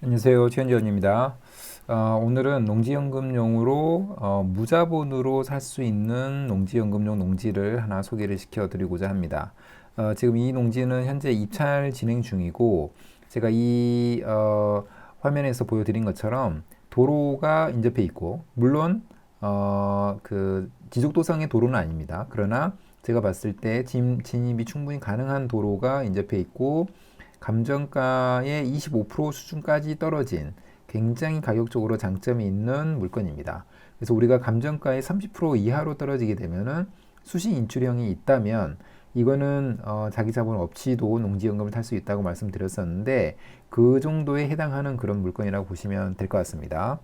안녕하세요. 최현지원입니다. 어, 오늘은 농지연금용으로 어, 무자본으로 살 수 있는 농지연금용 농지를 하나 소개를 시켜드리고자 합니다. 어, 지금 이 농지는 현재 입찰 진행 중이고 제가 이 어, 화면에서 보여드린 것처럼 도로가 인접해 있고 물론 어, 그 지속도상의 도로는 아닙니다. 그러나 제가 봤을 때 진, 진입이 충분히 가능한 도로가 인접해 있고 감정가의 25% 수준까지 떨어진 굉장히 가격적으로 장점이 있는 물건입니다. 그래서 우리가 감정가의 30% 이하로 떨어지게 되면은 수시 인출형이 있다면 이거는 어, 자기 자본 없이도 농지연금을 탈 수 있다고 말씀드렸었는데 그 정도에 해당하는 그런 물건이라고 보시면 될 것 같습니다.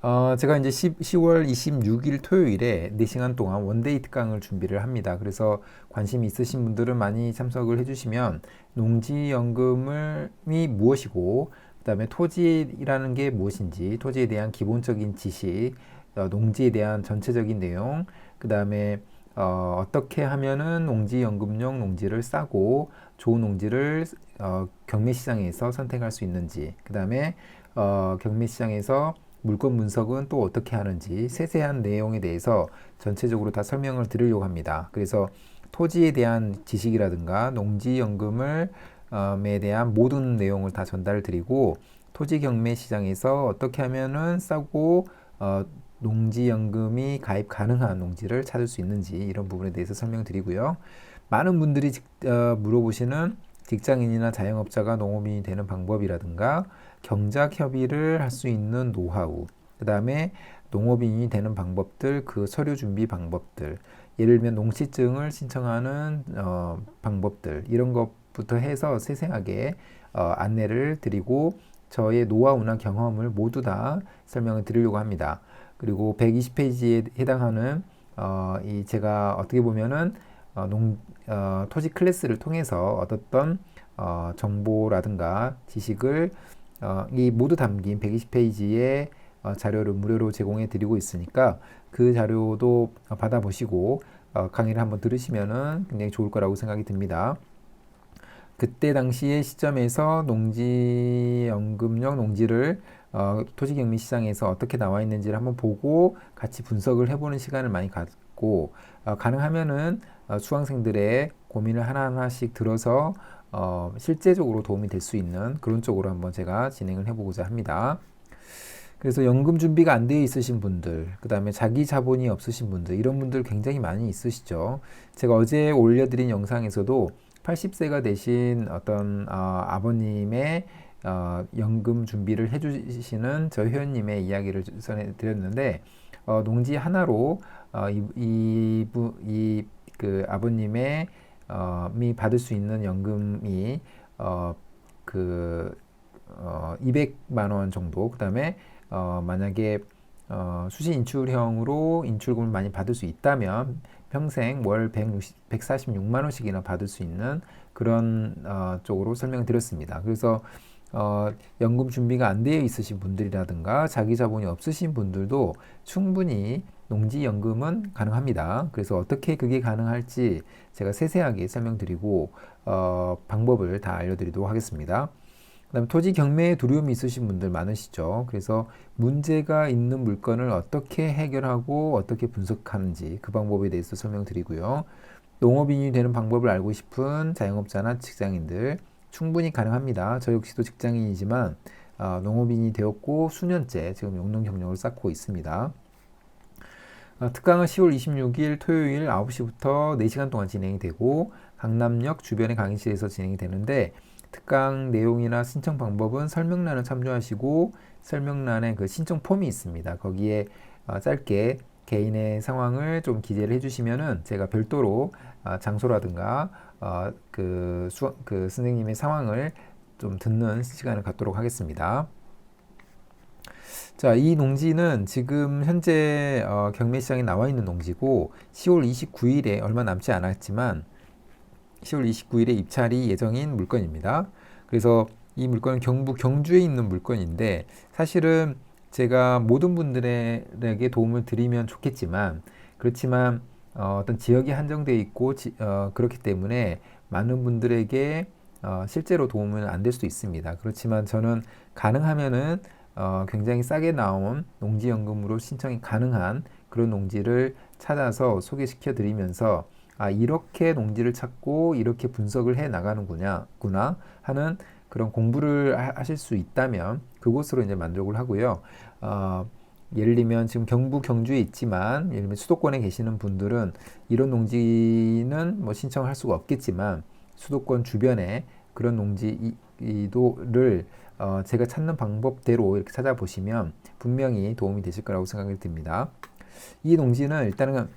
어, 제가 이제 10, 10월 26일 토요일에 4시간 동안 원데이 특강을 준비를 합니다. 그래서 관심 있으신 분들은 많이 참석을 해주시면 농지연금이 무엇이고, 그 다음에 토지라는 게 무엇인지, 토지에 대한 기본적인 지식, 어, 농지에 대한 전체적인 내용, 그 다음에 어, 어떻게 하면은 농지연금용 농지를 싸고 좋은 농지를 어, 경매시장에서 선택할 수 있는지, 그 다음에 어, 경매시장에서 물건 분석은 또 어떻게 하는지 세세한 내용에 대해서 전체적으로 다 설명을 드리려고 합니다. 그래서 토지에 대한 지식이라든가 농지연금을 에 대한 모든 내용을 다 전달 드리고 토지 경매 시장에서 어떻게 하면은 싸고 어, 농지연금이 가입 가능한 농지를 찾을 수 있는지 이런 부분에 대해서 설명드리고요. 많은 분들이 직, 어, 물어보시는 직장인이나 자영업자가 농업인이 되는 방법이라든가 경작 협의를 할 수 있는 노하우, 그 다음에 농업인이 되는 방법들, 그 서류 준비 방법들, 예를 들면 농시증을 신청하는 어, 방법들 이런 것부터 해서 세세하게 어, 안내를 드리고 저의 노하우나 경험을 모두 다 설명을 드리려고 합니다. 그리고 120페이지에 해당하는 어, 이 제가 어떻게 보면은 어, 농 어, 토지 클래스를 통해서 얻었던 어, 정보라든가 지식을 어, 이 모두 담긴 120페이지의 어, 자료를 무료로 제공해 드리고 있으니까 그 자료도 받아보시고 어, 강의를 한번 들으시면은 굉장히 좋을 거라고 생각이 듭니다. 그때 당시의 시점에서 농지연금용 농지를 어, 토지경매 시장에서 어떻게 나와 있는지를 한번 보고 같이 분석을 해보는 시간을 많이 갖고 어, 가능하면은 어, 수강생들의 고민을 하나하나씩 들어서 어, 실제적으로 도움이 될 수 있는 그런 쪽으로 한번 제가 진행을 해보고자 합니다. 그래서 연금 준비가 안 되어 있으신 분들, 그 다음에 자기 자본이 없으신 분들, 이런 분들 굉장히 많이 있으시죠. 제가 어제 올려드린 영상에서도 80세가 되신 어떤 어, 아버님의 어, 연금 준비를 해주시는 저 회원님의 이야기를 전해드렸는데 어, 농지 하나로 어, 이, 이, 이, 그 아버님의 어, 미 받을 수 있는 연금이 어, 그 어, 200만 원 정도. 그다음에 어, 만약에 어, 수시 인출형으로 인출금을 많이 받을 수 있다면 평생 월 160, 146만 원씩이나 받을 수 있는 그런 어, 쪽으로 설명드렸습니다. 그래서 어, 연금 준비가 안 되어 있으신 분들이라든가 자기 자본이 없으신 분들도 충분히 농지연금은 가능합니다. 그래서 어떻게 그게 가능할지 제가 세세하게 설명드리고 어, 방법을 다 알려드리도록 하겠습니다. 그다음 토지 경매에 두려움이 있으신 분들 많으시죠. 그래서 문제가 있는 물건을 어떻게 해결하고 어떻게 분석하는지 그 방법에 대해서 설명드리고요. 농업인이 되는 방법을 알고 싶은 자영업자나 직장인들 충분히 가능합니다. 저 역시도 직장인이지만 어, 농업인이 되었고 수년째 지금 용농 경력을 쌓고 있습니다. 어, 특강은 10월 26일 토요일 9시부터 4시간 동안 진행이 되고 강남역 주변의 강의실에서 진행이 되는데 특강 내용이나 신청 방법은 설명란을 참조하시고 설명란에 그 신청 폼이 있습니다. 거기에 어, 짧게 개인의 상황을 좀 기재를 해주시면은 제가 별도로 어, 장소라든가 어, 그, 수, 그 선생님의 상황을 좀 듣는 시간을 갖도록 하겠습니다. 자, 이 농지는 지금 현재 어, 경매 시장에 나와 있는 농지고 10월 29일에 얼마 남지 않았지만 10월 29일에 입찰이 예정인 물건입니다. 그래서 이 물건은 경북 경주에 있는 물건인데 사실은 제가 모든 분들에게 도움을 드리면 좋겠지만 그렇지만 어, 떤 지역이 한정되어 있고 지, 어, 그렇기 때문에 많은 분들에게 어, 실제로 도움은 안 될 수도 있습니다. 그렇지만 저는 가능하면은 어, 굉장히 싸게 나온 농지연금으로 신청이 가능한 그런 농지를 찾아서 소개시켜 드리면서 아, 이렇게 농지를 찾고 이렇게 분석을 해 나가는구나 구나 하는 그런 공부를 하, 하실 수 있다면 그곳으로 이제 만족을 하고요. 어, 예를 들면 지금 경북 경주에 있지만 예를 들면 수도권에 계시는 분들은 이런 농지는 뭐 신청할 수가 없겠지만 수도권 주변에 그런 농지도를 어, 제가 찾는 방법대로 이렇게 찾아보시면 분명히 도움이 되실 거라고 생각이 듭니다. 이 농지는 일단은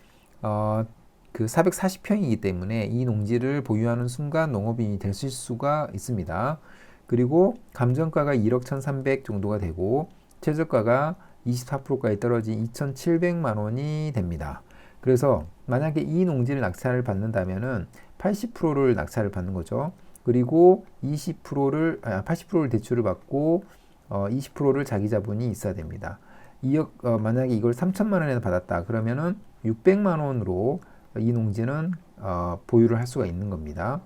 어, 그 440평이기 때문에 이 농지를 보유하는 순간 농업인이 될 수가 있습니다. 그리고 감정가가 1억 1,300 정도가 되고 최저가가 24%까지 떨어진 2,700만 원이 됩니다. 그래서 만약에 이 농지를 낙찰을 받는다면은 80%를 낙찰을 받는 거죠. 그리고 20%를 아, 80%를 대출을 받고 어, 20%를 자기 자본이 있어야 됩니다. 2억 어, 만약에 이걸 3천만 원에 받았다 그러면은 600만 원으로 이 농지는 어, 보유를 할 수가 있는 겁니다.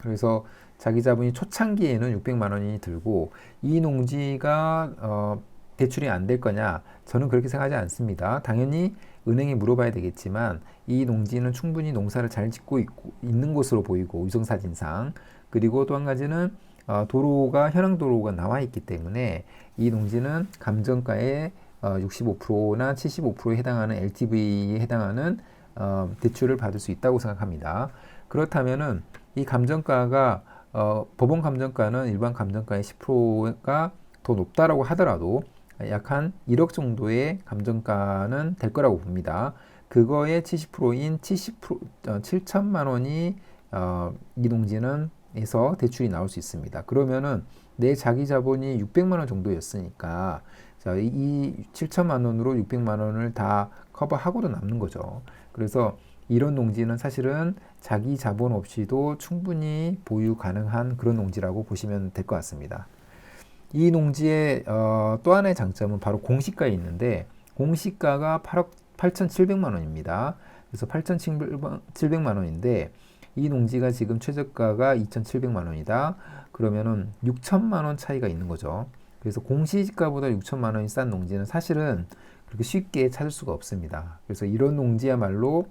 그래서 자기 자본이 초창기에는 600만 원이 들고 이 농지가 어, 대출이 안 될 거냐? 저는 그렇게 생각하지 않습니다. 당연히 은행에 물어봐야 되겠지만 이 농지는 충분히 농사를 잘 짓고 있고, 있는 곳으로 보이고 위성사진상 그리고 또 한 가지는 어, 도로가 현황 도로가 나와 있기 때문에 이 농지는 감정가의 어, 65%나 75%에 해당하는 LTV에 해당하는 어, 대출을 받을 수 있다고 생각합니다. 그렇다면은 이 감정가가 어, 법원 감정가는 일반 감정가의 10%가 더 높다라고 하더라도 약 한 1억 정도의 감정가는 될 거라고 봅니다. 그거의 70%인 70% 어, 7천만 원이 어, 이동지는 에서 대출이 나올 수 있습니다. 그러면은 내 자기 자본이 600만 원 정도였으니까 자, 이 7천만 원으로 600만 원을 다 커버하고도 남는 거죠. 그래서 이런 농지는 사실은 자기 자본 없이도 충분히 보유 가능한 그런 농지라고 보시면 될 것 같습니다. 이 농지의 어, 또 하나의 장점은 바로 공시가에 있는데 공시가가 8억 8,700만 원입니다. 그래서 8,700만 원인데 이 농지가 지금 최저가가 2,700만 원이다. 그러면은 6천만 원 차이가 있는 거죠. 그래서 공시지가보다 6천만 원이 싼 농지는 사실은 그렇게 쉽게 찾을 수가 없습니다. 그래서 이런 농지야말로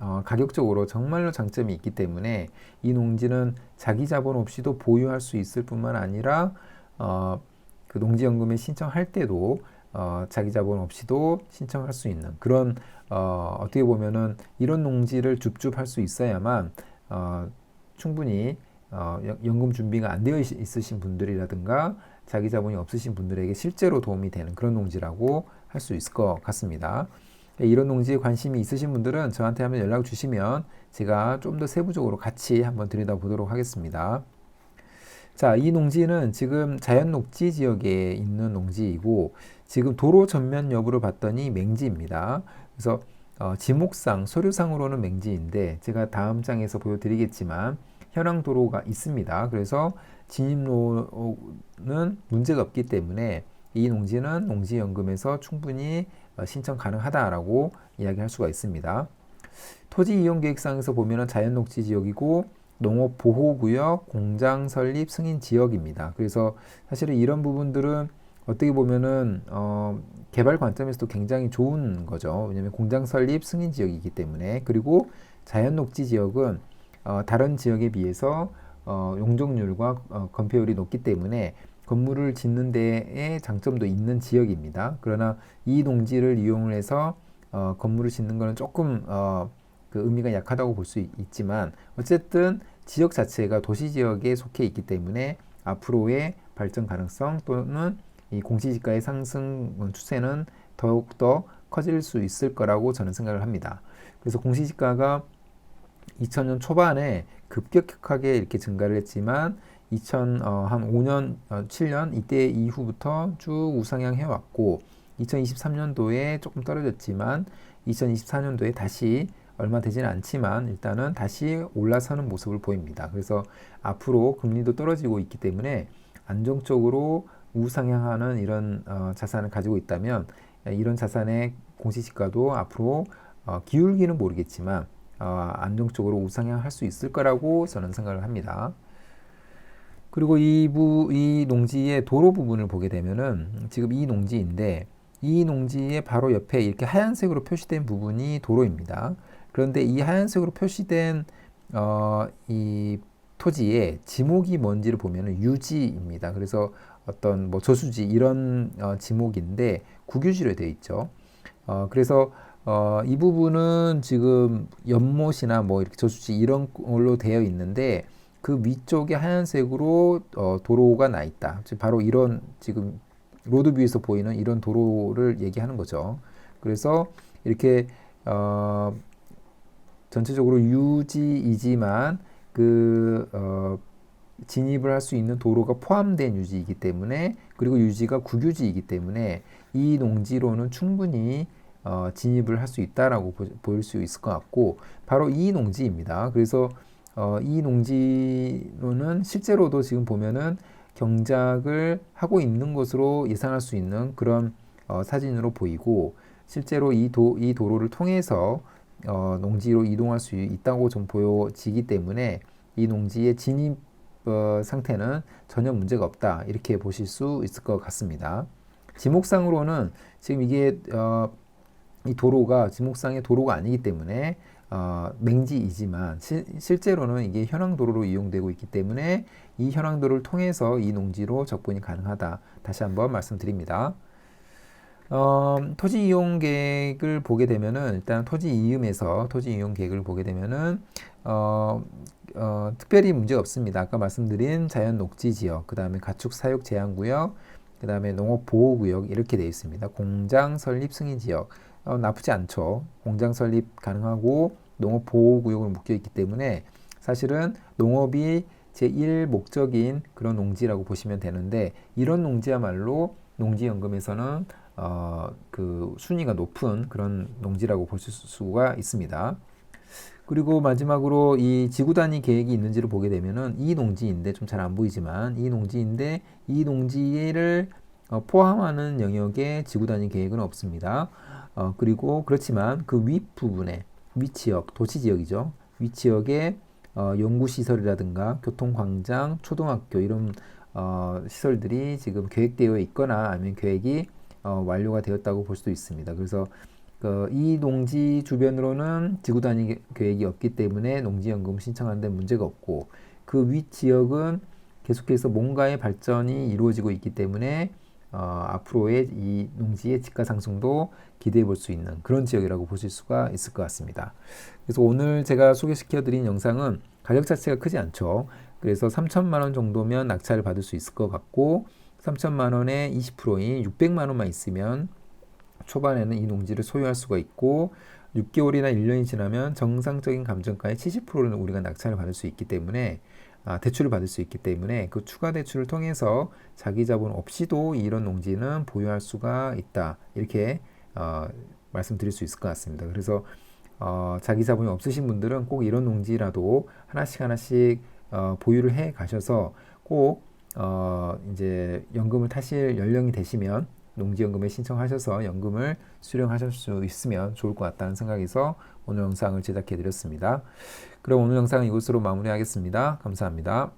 어, 가격적으로 정말로 장점이 있기 때문에 이 농지는 자기 자본 없이도 보유할 수 있을 뿐만 아니라 어, 그 농지연금에 신청할 때도 어, 자기 자본 없이도 신청할 수 있는 그런 어, 어떻게 보면은 이런 농지를 줍줍할 수 있어야만 어, 충분히 어, 연금 준비가 안 되어 있으신 분들이라든가 자기 자본이 없으신 분들에게 실제로 도움이 되는 그런 농지라고 할 수 있을 것 같습니다. 네, 이런 농지에 관심이 있으신 분들은 저한테 한번 연락 주시면 제가 좀 더 세부적으로 같이 한번 들여다보도록 하겠습니다. 자, 이 농지는 지금 자연 녹지 지역에 있는 농지이고 지금 도로 전면 여부를 봤더니 맹지입니다. 그래서 어, 지목상 서류상으로는 맹지인데 제가 다음 장에서 보여드리겠지만 현황 도로가 있습니다. 그래서 진입로는 문제가 없기 때문에 이 농지는 농지연금에서 충분히 어, 신청 가능하다라고 이야기할 수가 있습니다. 토지 이용 계획상에서 보면은 자연 녹지 지역이고 농업 보호 구역, 공장 설립 승인 지역입니다. 그래서 사실은 이런 부분들은 어떻게 보면은 어, 개발 관점에서도 굉장히 좋은 거죠. 왜냐하면 공장 설립 승인 지역이기 때문에 그리고 자연 녹지 지역은 어, 다른 지역에 비해서 어, 용적률과 어, 건폐율이 높기 때문에 건물을 짓는 데에 장점도 있는 지역입니다. 그러나 이 농지를 이용을 해서 어, 건물을 짓는 것은 조금 어, 그 의미가 약하다고 볼 수 있지만 어쨌든 지역 자체가 도시 지역에 속해 있기 때문에 앞으로의 발전 가능성 또는 이 공시지가의 상승 추세는 더욱더 커질 수 있을 거라고 저는 생각을 합니다. 그래서 공시지가가 2000년 초반에 급격하게 이렇게 증가를 했지만 2000한 어, 5년, 어, 7년 이때 이후부터 쭉 우상향 해 왔고 2023년도에 조금 떨어졌지만 2024년도에 다시 얼마 되지는 않지만 일단은 다시 올라서는 모습을 보입니다. 그래서 앞으로 금리도 떨어지고 있기 때문에 안정적으로 우상향하는 이런 어, 자산을 가지고 있다면 이런 자산의 공시지가도 앞으로 어, 기울기는 모르겠지만 어, 안정적으로 우상향할 수 있을 거라고 저는 생각을 합니다. 그리고 이, 부, 이 농지의 도로 부분을 보게 되면은 지금 이 농지인데 이 농지의 바로 옆에 이렇게 하얀색으로 표시된 부분이 도로입니다. 그런데 이 하얀색으로 표시된 어, 이 토지의 지목이 뭔지를 보면은 유지입니다. 그래서 어떤 뭐 저수지 이런 어, 지목인데 국유지로 되어 있죠. 어, 그래서 어, 이 부분은 지금 연못이나 뭐 이렇게 저수지 이런 걸로 되어 있는데 그 위쪽에 하얀색으로 어, 도로가 나 있다. 바로 이런 지금 로드 뷰에서 보이는 이런 도로를 얘기하는 거죠. 그래서 이렇게 어, 전체적으로 유지이지만 그 어, 진입을 할 수 있는 도로가 포함된 유지이기 때문에 그리고 유지가 국유지이기 때문에 이 농지로는 충분히 어, 진입을 할 수 있다라고 보, 보일 수 있을 것 같고 바로 이 농지입니다. 그래서 어, 이 농지로는 실제로도 지금 보면은 경작을 하고 있는 것으로 예상할 수 있는 그런 어, 사진으로 보이고 실제로 이, 도, 이 도로를 통해서 어, 농지로 이동할 수 있다고 좀 보여지기 때문에 이 농지의 진입 어, 상태는 전혀 문제가 없다 이렇게 보실 수 있을 것 같습니다. 지목상으로는 지금 이게 어, 이 도로가 지목상의 도로가 아니기 때문에 어, 맹지이지만 시, 실제로는 이게 현황도로로 이용되고 있기 때문에 이 현황도로를 통해서 이 농지로 접근이 가능하다. 다시 한번 말씀드립니다. 어, 토지 이용 계획을 보게 되면은 일단 토지 이음에서 토지 이용 계획을 보게 되면은 어, 어, 특별히 문제 없습니다. 아까 말씀드린 자연 녹지 지역, 그 다음에 가축 사육 제한 구역, 그 다음에 농업 보호 구역 이렇게 되어 있습니다. 공장 설립 승인 지역. 어, 나쁘지 않죠. 공장 설립 가능하고 농업 보호 구역으로 묶여 있기 때문에 사실은 농업이 제1 목적인 그런 농지라고 보시면 되는데 이런 농지야말로 농지연금에서는 어, 그 순위가 높은 그런 농지라고 보실 수가 있습니다. 그리고 마지막으로 이 지구 단위 계획이 있는지를 보게 되면은 이 농지인데 좀 잘 안 보이지만 이 농지인데 이 농지를 어, 포함하는 영역에 지구 단위 계획은 없습니다. 어, 그리고 그렇지만 그 윗부분에 윗지역, 도시지역이죠. 윗지역에 어, 연구시설이라든가 교통광장, 초등학교 이런 어, 시설들이 지금 계획되어 있거나 아니면 계획이 어, 완료가 되었다고 볼 수도 있습니다. 그래서 그, 이 농지 주변으로는 지구 단위 계획이 없기 때문에 농지연금 신청하는데 문제가 없고 그 윗 지역은 계속해서 뭔가의 발전이 이루어지고 있기 때문에 어, 앞으로의 이 농지의 집가 상승도 기대해 볼 수 있는 그런 지역이라고 보실 수가 있을 것 같습니다. 그래서 오늘 제가 소개시켜 드린 영상은 가격 자체가 크지 않죠. 그래서 3천만 원 정도면 낙찰을 받을 수 있을 것 같고 3천만 원에 20%인 600만 원만 있으면 초반에는 이 농지를 소유할 수가 있고 6개월이나 1년이 지나면 정상적인 감정가의 70%는 우리가 낙찰을 받을 수 있기 때문에 아, 대출을 받을 수 있기 때문에 그 추가 대출을 통해서 자기 자본 없이도 이런 농지는 보유할 수가 있다. 이렇게 어, 말씀드릴 수 있을 것 같습니다. 그래서 어, 자기 자본이 없으신 분들은 꼭 이런 농지라도 하나씩 하나씩 어, 보유를 해 가셔서 꼭 어, 이제 연금을 타실 연령이 되시면 농지연금에 신청하셔서 연금을 수령하실 수 있으면 좋을 것 같다는 생각에서 오늘 영상을 제작해 드렸습니다. 그럼 오늘 영상은 이것으로 마무리하겠습니다. 감사합니다.